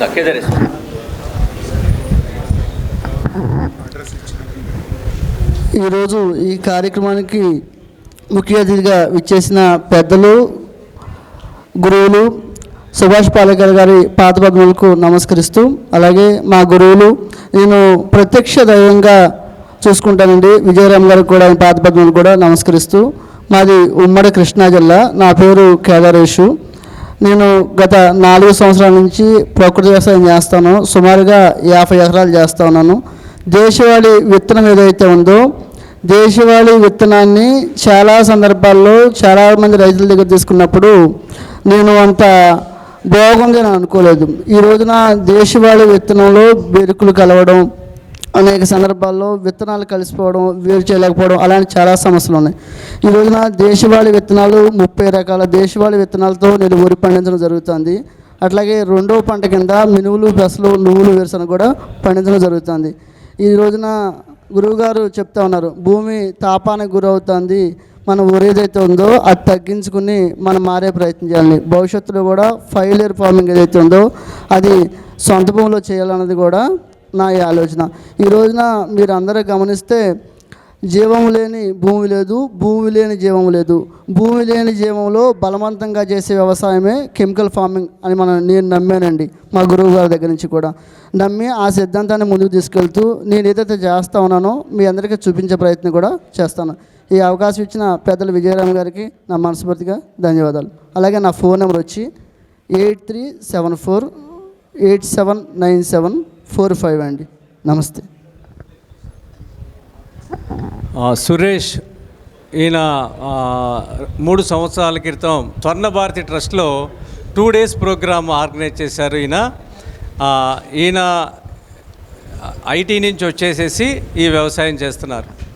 కేదారేశ్వర ఈరోజు ఈ కార్యక్రమానికి ముఖ్య అతిథిగా విచ్చేసిన పెద్దలు గురువులు సుభాష్ పాలేకర్ గారి పాదపద్మలకు నమస్కరిస్తూ అలాగే మా గురువులు నేను ప్రత్యక్ష దైవంగా చూసుకుంటానండి. విజయరామ్ గారికి కూడా పాత పాదపద్మలు కూడా నమస్కరిస్తూ మాది ఉమ్మడి కృష్ణా జిల్లా. నా పేరు కేదారేషు. నేను గత నాలుగు సంవత్సరాల నుంచి ప్రకృతి వ్యవసాయం చేస్తాను. సుమారుగా యాభై ఎకరాలు చేస్తా ఉన్నాను. దేశవాళీ విత్తనం ఏదైతే ఉందో దేశవాళీ విత్తనాన్ని చాలా సందర్భాల్లో చాలా మంది రైతుల దగ్గర తీసుకున్నప్పుడు నేను అంత బాగుంది అని అనుకోలేదు. ఈ రోజున దేశవాళీ విత్తనంలో బెరుకులు కలవడం అనేక సందర్భాల్లో విత్తనాలు కలిసిపోవడం వేరు చేయలేకపోవడం అలాంటి చాలా సమస్యలు ఉన్నాయి. ఈ రోజున దేశవాళీ విత్తనాలు ముప్పై రకాల దేశవాళీ విత్తనాలతో నేను వరి పండించడం జరుగుతుంది. అట్లాగే రెండవ పంట కింద మినువులు పెసలు నువ్వులు వేరుసన కూడా పండించడం జరుగుతుంది. ఈ రోజున గురువుగారు చెప్తా ఉన్నారు భూమి తాపానికి గురవుతుంది. మనం ఊరు ఏదైతే ఉందో అది తగ్గించుకుని మనం మారే ప్రయత్నం చేయాలి. భవిష్యత్తులో కూడా ఫైవ్ ఇయర్ ఫార్మింగ్ ఏదైతే ఉందో అది సొంత భూమిలో చేయాలన్నది కూడా నా ఈ ఆలోచన. ఈ రోజున మీరు అందరూ గమనిస్తే జీవం లేని భూమి లేదు భూమి లేని జీవం లేదు. భూమి లేని జీవంలో బలవంతంగా చేసే వ్యవసాయమే కెమికల్ ఫార్మింగ్ అని మనం నేను నమ్మానండి మా గురువు గారి దగ్గర నుంచి కూడా. నమ్మి ఆ సిద్ధాంతాన్ని ముందుకు తీసుకెళ్తూ నేను ఏదైతే చేస్తా ఉన్నానో మీ అందరికీ చూపించే ప్రయత్నం కూడా చేస్తాను. ఈ అవకాశం ఇచ్చిన పెద్దలు విజయరామ్ గారికి నా మనస్ఫూర్తిగా ధన్యవాదాలు. అలాగే నా ఫోన్ నెంబర్ వచ్చి eight three seven four eight seven nine seven four five అండి. నమస్తే. ఆ, సురేష్ ఈయన ఆ, మూడు సంవత్సరాల క్రితం స్వర్ణ భారతి ట్రస్ట్లో టూ డేస్ ప్రోగ్రామ్ ఆర్గనైజ్ చేశారు ఈయన. ఆ, ఈయన ఐటీ నుంచి వచ్చేసేసి ఈ వ్యవసాయం చేస్తున్నారు.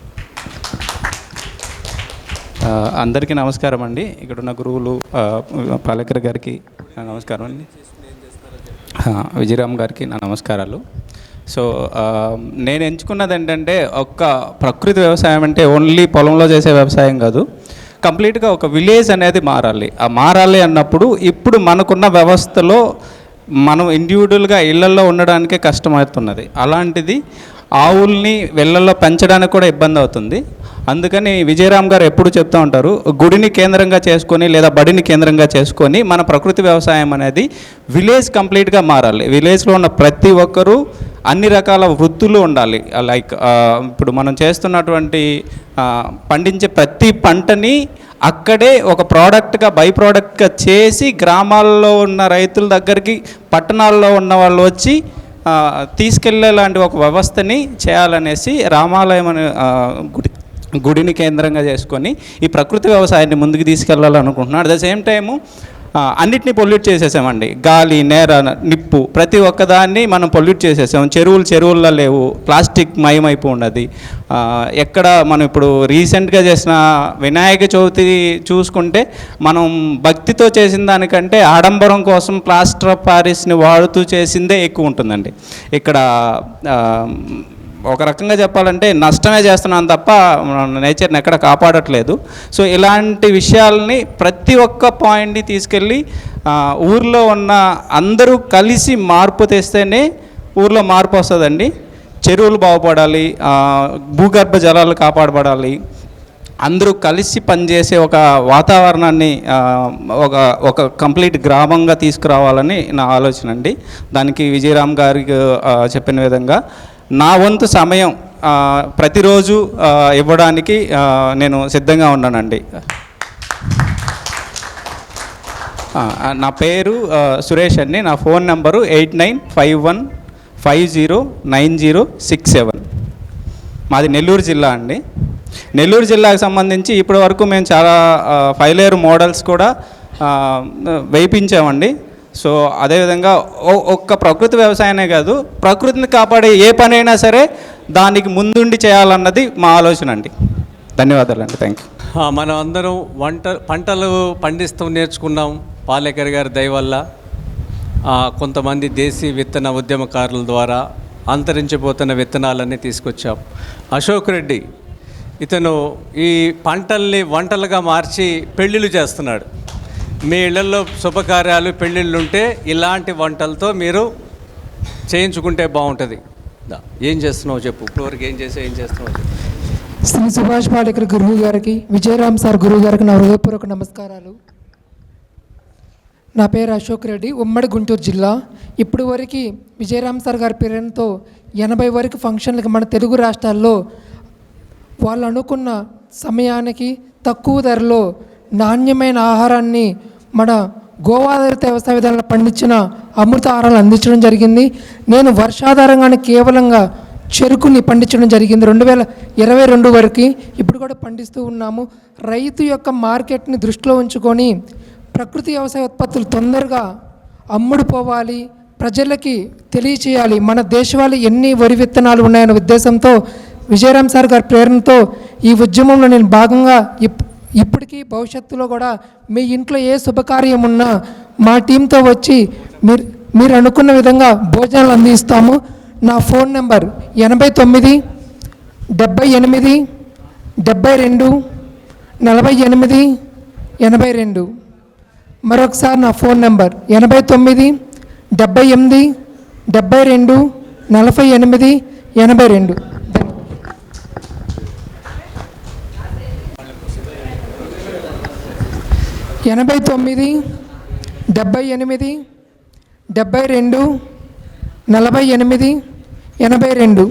అందరికీ నమస్కారం అండి. ఇక్కడ ఉన్న గురువులు పాలేకర్ గారికి నమస్కారం అండి. విజయరామ్ గారికి నా నమస్కారాలు. సో నేను ఎంచుకున్నది ఏంటంటే ఒక్క ప్రకృతి వ్యవసాయం అంటే ఓన్లీ పొలంలో చేసే వ్యవసాయం కాదు. కంప్లీట్గా ఒక విలేజ్ అనేది మారాలి. ఆ మారాలి అన్నప్పుడు ఇప్పుడు మనకున్న వ్యవస్థలో మనం ఇండివిజువల్గా ఇళ్ళలో ఉండడానికే కష్టమవుతున్నది. అలాంటిది ఆవుల్ని వెళ్ళల్లో పెంచడానికి కూడా ఇబ్బంది అవుతుంది. అందుకని విజయరామ్ గారు ఎప్పుడు చెప్తూ ఉంటారు గుడిని కేంద్రంగా చేసుకొని లేదా బడిని కేంద్రంగా చేసుకొని మన ప్రకృతి వ్యవసాయం అనేది విలేజ్ కంప్లీట్గా మారాలి. విలేజ్లో ఉన్న ప్రతి ఒక్కరూ అన్ని రకాల వృత్తులు ఉండాలి. లైక్ ఇప్పుడు మనం చేస్తున్నటువంటి పండించే ప్రతి పంటని అక్కడే ఒక ప్రోడక్ట్గా బై ప్రోడక్ట్గా చేసి గ్రామాల్లో ఉన్న రైతుల దగ్గరికి పట్టణాల్లో ఉన్న వాళ్ళు వచ్చి తీసుకెళ్ళేలాంటి ఒక వ్యవస్థని చేయాలనేసి రామాలయం అనే గుడి గుడిని కేంద్రంగా చేసుకొని ఈ ప్రకృతి వ్యవసాయాన్ని ముందుకు తీసుకెళ్ళాలనుకుంటున్నాను అట్ ద సేమ్ టైము అన్నిటిని పొల్యూట్ చేసేసామండి. గాలి నేర నిప్పు ప్రతి ఒక్కదాన్ని మనం పొల్యూట్ చేసేసాం. చెరువులు చెరువుల్లో లేవు. ప్లాస్టిక్ మయమైపో ఉన్నది ఎక్కడ మనం ఇప్పుడు రీసెంట్గా చేసిన వినాయక చవితి చూసుకుంటే మనం భక్తితో చేసిన దానికంటే ఆడంబరం కోసం ప్లాస్టర్ ఆఫ్ పారిస్ని వాడుతూ చేసిందే ఎక్కువ ఉంటుందండి. ఇక్కడ ఒక రకంగా చెప్పాలంటే నష్టమే చేస్తున్నాను తప్ప నేచర్ని ఎక్కడ కాపాడట్లేదు. సో ఇలాంటి విషయాల్ని ప్రతి ఒక్క పాయింట్ని తీసుకెళ్ళి ఊర్లో ఉన్న అందరూ కలిసి మార్పు తెస్తేనే ఊర్లో మార్పు వస్తుందండి. చెరువులు బాగుపడాలి భూగర్భ జలాలు కాపాడబడాలి. అందరూ కలిసి పనిచేసే ఒక వాతావరణాన్ని ఒక ఒక కంప్లీట్ గ్రామంగా తీసుకురావాలని నా ఆలోచన అండి. దానికి విజయరామ్ గారికి చెప్పిన విధంగా నా వంతు సమయం ప్రతిరోజు ఇవ్వడానికి నేను సిద్ధంగా ఉన్నానండి. నా పేరు సురేష్ అండి. నా phone number eight nine five one five zero nine zero six seven. మాది నెల్లూరు జిల్లా అండి. నెల్లూరు జిల్లాకు సంబంధించి ఇప్పటి వరకు మేము చాలా ఫైవ్ మోడల్స్ కూడా వేయించామండి సో అదేవిధంగా ఒ- ఒక్క ప్రకృతి వ్యవసాయమే కాదు ప్రకృతిని కాపాడే ఏ పనైనా సరే దానికి ముందుండి చేయాలన్నది మా ఆలోచన అండి. ధన్యవాదాలండి థ్యాంక్ యూ మనం అందరం వంట పంటలు పండిస్తూ నేర్చుకున్నాం పాలేకర్ గారి దయ వల్ల. కొంతమంది దేశీ విత్తన ఉద్యమకారుల ద్వారా అంతరించిపోతున్న విత్తనాలన్నీ తీసుకొచ్చాం. అశోక్ రెడ్డి ఇతను ఈ పంటల్ని వంటలుగా మార్చి పెళ్ళిళ్ళు చేస్తున్నాడు. మీ ఇళ్ళలో శుభకార్యాలు పెళ్ళిళ్ళు ఉంటే ఇలాంటి వంటలతో మీరు చేయించుకుంటే బాగుంటుంది. ఏం చేస్తున్నావు చెప్పు. ఇప్పటివరకు ఏం చేసావు ఏం చేస్తున్నావు చెప్పు. శ్రీ సుభాష్ పాలేకర్ గురువు గారికి విజయరామ్ సార్ గురువు గారికి నా హృదయపూర్వక నమస్కారాలు. నా పేరు అశోక్ రెడ్డి ఉమ్మడి గుంటూరు జిల్లా. ఇప్పుడు వరకు విజయరామ్ సార్ గారి పేరుతో ఎనభై వరకు ఫంక్షన్లకు మన తెలుగు రాష్ట్రాల్లో వాళ్ళు అనుకున్న సమయానికి తక్కువ ధరలో నాణ్యమైన ఆహారాన్ని మన గోవాధారిత వ్యవసాయ విధానంలో పండించిన అమృత ఆహారాలు అందించడం జరిగింది. నేను వర్షాధారంగానే కేవలంగా చెరుకుని పండించడం జరిగింది. రెండు వేల ఇరవై రెండు వరకు ఇప్పుడు కూడా పండిస్తూ ఉన్నాము. రైతు యొక్క మార్కెట్ని దృష్టిలో ఉంచుకొని ప్రకృతి వ్యవసాయ ఉత్పత్తులు తొందరగా అమ్ముడుపోవాలి. ప్రజలకి తెలియచేయాలి. మన దేశవాళీ ఎన్ని వరి విత్తనాలు ఉన్నాయనే ఉద్దేశంతో విజయరామ్ సార్ గారి ప్రేరణతో ఈ ఉద్యమంలో నేను భాగంగా ఇప్ ఇప్పటికీ భవిష్యత్తులో కూడా మీ ఇంట్లో ఏ శుభకార్యం ఉన్నా మా టీంతో వచ్చి మీరు మీరు అనుకున్న విధంగా భోజనాలు అందిస్తాము. నా ఫోన్ నెంబర్ ఎనభై తొమ్మిది డెబ్బై ఎనిమిది డెబ్బై రెండు నలభై ఎనిమిది ఎనభై రెండు. మరొకసారి నా ఫోన్ నెంబర్ ఎనభై తొమ్మిది డెబ్బై ఎనిమిది డెబ్బై రెండు నలభై ఎనిమిది ఎనభై రెండు. ఎనభై తొమ్మిది డెబ్బై ఎనిమిది డెబ్బై రెండు నలభై ఎనిమిది ఎనభై రెండు.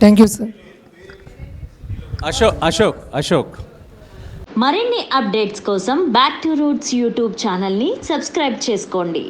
Thank you sir Ashok Ashok Ashok. మరిన్ని అప్డేట్స్ కోసం బ్యాక్ టు రూట్స్ యూట్యూబ్ ఛానల్ని సబ్స్క్రైబ్ చేసుకోండి.